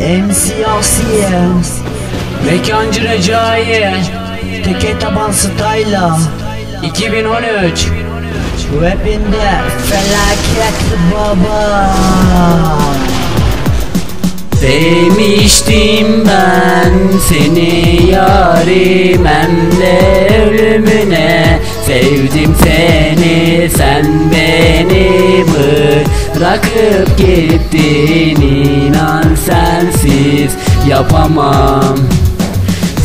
MC Asiye Mekancı Recai Teke taban style'a 2013 Rapinde felaket baba. Sevmiştim ben seni yarim hem de ölümüne. Sevdim seni sen beni bırakıp gittin yapamam.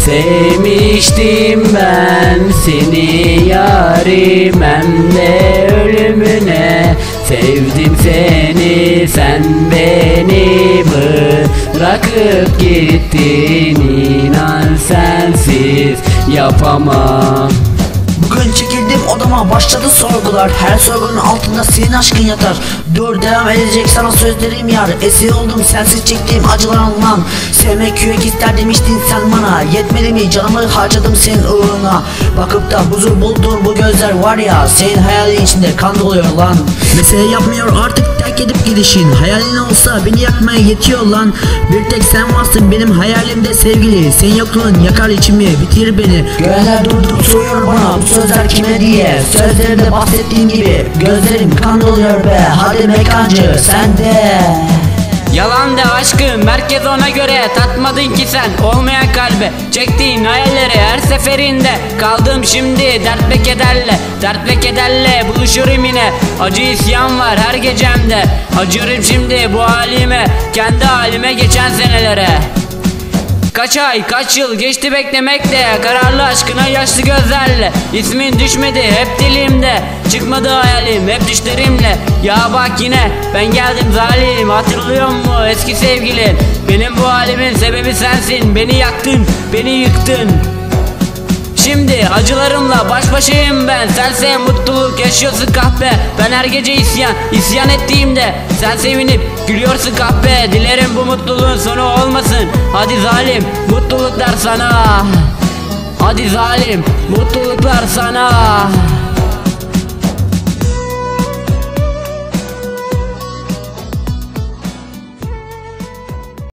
Sevmiştim ben seni yarim hem de ölümüne. Sevdim seni sen beni bırakıp gittin. İnan sensiz yapamam Bugün çekildim odama başladı sorgular. Her sorgunun altında senin aşkın yatar. Dur devam edecek sana sözlerim yar. Esir oldum sensiz çektiğim acılar anlam. Sevmek yürek ister demiştin sen bana. Yetmedi mi canımı harcadım senin uğruna? Bakıp da huzur buldun bu gözler var ya Senin hayalin içinde kan doluyor lan. Mesele yapmıyor artık terk edip gidişin. Hayalin olsa beni yakmaya yetiyor lan. Bir tek sen varsın benim hayalimde sevgili. Senin yokluğun yakar içimi bitir beni. Görenler durdurup soruyor bana. Bu sözler kime diye. Sözlerimde bahsettiğin gibi Gözlerim kan doluyor be. Hadi mekancı sen de. Yalan de aşkım merkez ona göre. Tatmadın ki sen olmayan kalbe. Çektiğin hayalleri her seferinde. Kaldım şimdi dert ve kederle. Dert ve kederle buluşurum yine Acı isyan var her gecemde. Acıyorum şimdi bu halime Kendi halime geçen senelere. Kaç ay kaç yıl geçti beklemekle Kararlı aşkına yaşlı gözlerle. İsmin düşmedi hep dilimde Çıkmadı hayalim hep düşlerimle. Ya bak yine ben geldim zalim Hatırlıyor mu eski sevgilin Benim bu halimin sebebi sensin Beni yaktın beni yıktın Şimdi acılarımla baş başayım ben. Sense mutluluk yaşıyorsun kahpe. Ben her gece isyan, isyan ettiğimde Sen sevinip gülüyorsun kahpe. Dilerim bu mutluluğun sonu olmasın. Hadi zalim mutluluklar sana. Hadi zalim mutluluklar sana